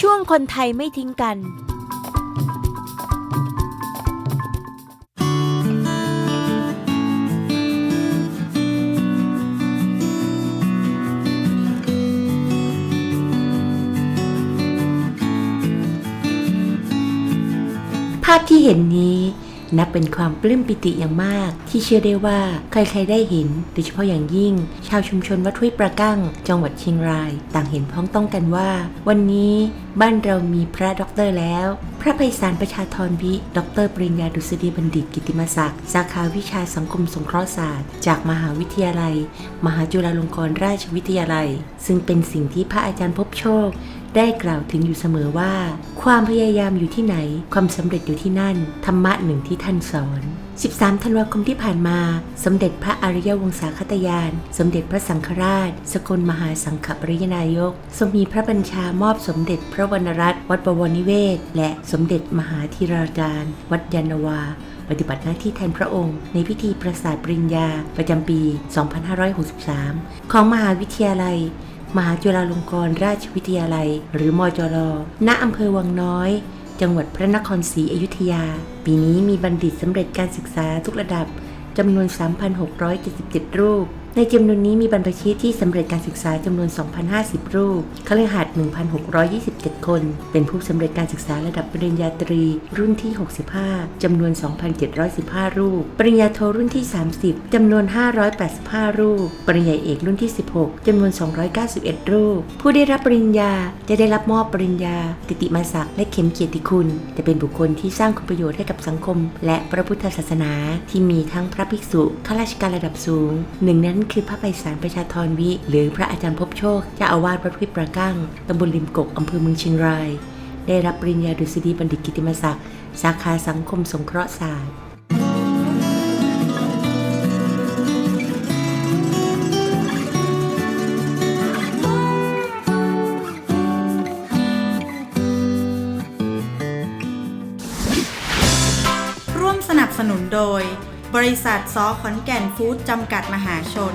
ช่วงคนไทยไม่ทิ้งกัน ภาพที่เห็นนี้ นับเป็นความปลื้มปิติอย่างมาก ที่เชื่อได้ว่าใครๆได้เห็น โดยเฉพาะอย่างยิ่ง ชาวชุมชนวัดห้วยประกั้ง จังหวัดเชียงราย ต่างเห็นพ้องต้องกันว่า วันนี้บ้านเรามีพระด็อกเตอร์แล้วพระไพศาลประชาธรวิ ดร ปริญญาดุษฎีบัณฑิตกิติมศักดิ์ สาขาวิชาสังคมสงเคราะห์ศาสตร์ จากมหาวิทยาลัย มหาจุฬาลงกรณราชวิทยาลัย ซึ่งเป็นสิ่งที่พระอาจารย์พบโชค ได้กล่าวถึงอยู่เสมอว่า ความพยายามอยู่ที่ไหน ความสำเร็จอยู่ที่นั่น ธรรมะหนึ่งที่ท่านสอน 13 ธันวาคมที่ผ่านมา สมเด็จพระอริยวงศาคตยาน สมเด็จพระสังฆราช สกลมหาสังฆปริยนายก ทรงมีพระบัญชามอบสมเด็จพระวรรณรัตน์วัดบวรนิเวศ และสมเด็จมหาธีราจารย์ วัดยานวาปฏิบัติหน้าที่แทนพระองค์ ในพิธีประสาทปริญญา ประจำปี 2563 ของมหาวิทยาลัย มหาจุฬาลงกรณราชวิทยาลัย หรือมจรณอำเภอวังน้อย จังหวัดพระนครศรีอยุธยา ปีนี้มีบัณฑิตสำเร็จการศึกษาทุกระดับจำนวน 3,677 รูป ในจำนวนนี้มีบรรพชิตที่สำเร็จการศึกษาจำนวน2,050 รูปคฤหัสถ์7 คน เป็นผู้สำเร็จการศึกษาระดับปริญญาตรี รุ่นที่ 65 จำนวน 2,715 รูป ปริญญาโทรุ่นที่ 30 จำนวน 585 รูป ปริญญาเอกรุ่นที่ 16 จำนวน 291 รูป ผู้ได้รับปริญญาจะได้รับมอบปริญญากิติมาศักดิ์และเข็มเกียรติคุณจะเป็นบุคคลที่สร้างคุณประโยชน์ให้กับสังคม และพระพุทธศาสนา ที่มีทั้งพระภิกษุข้าราชการระดับสูง หนึ่งนั้นคือพระไพศาลประชาธรวิ หรือพระอาจารย์พบโชคเจ้าอาวาสวัดห้วยประกั้งตำบลริมกกอำเภอเมืองเชียงราย ได้รับปริญญาดุษฎีบัณฑิตกิติมศักดิ์สาขาสังคมสงเคราะห์ศาสตร์ร่วมสนับสนุนโดย บริษัทซอขอนแก่นฟู้ดจำกัดมหาชน